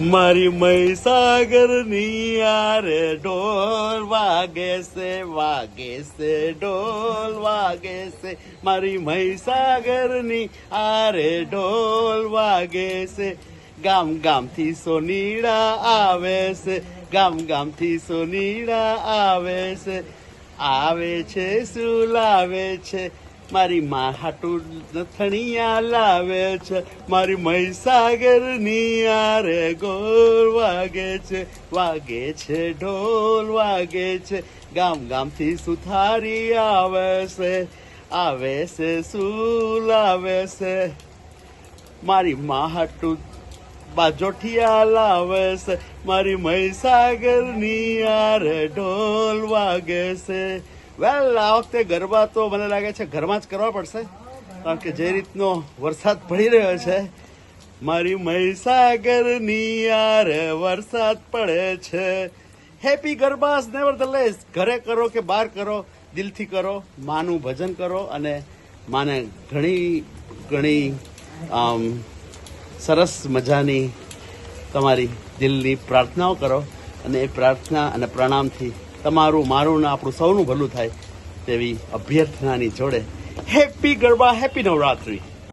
મારી મહીસાગરની યારે ઢોલ વાગે છે વાગે છે, ઢોલ વાગે છે. મારી મહીસાગરની આરે ઢોલ વાગે છે. ગામ ગામથી સોનીડા આવે છે, ગામ ગામથી સોનીડા આવે છે. આવે છે, શું લાવે છે? મારી મા હાટુ નથણિયા લાવે છે, મારી મહીસાગરની આરે ગોળ વાગે છે વાગે છે, ઢોલ વાગે છે, ગામ ગામથી સુથારી આવે છે આવે છે શું લાવે છે. મારી માં બાજોઠિયા લાવે છે, મારી મહીસાગરની આરે ઢોલ વાગે છે. વેલ આ વખતે ગરબા તો મને લાગે છે ઘરમાં જ કરવા પડશે. કારણ કે જે રીતનો વરસાદ પડી રહ્યો છે, મારી મહીસાગરની આરે વરસાદ પડે છે. Happy garbas nevertheless ઘરે કરો કે બહાર કરો, દિલથી કરો, માનું ભજન કરો અને માને ઘણી ઘણી સરસ મજાની તમારી દિલની પ્રાર્થનાઓ કરો અને એ પ્રાર્થના અને પ્રણામથી તમારું મારું ને આપણું સૌનું ભલું થાય તેવી અભ્યર્થનાની જોડે. Happy Garba happy Navratri.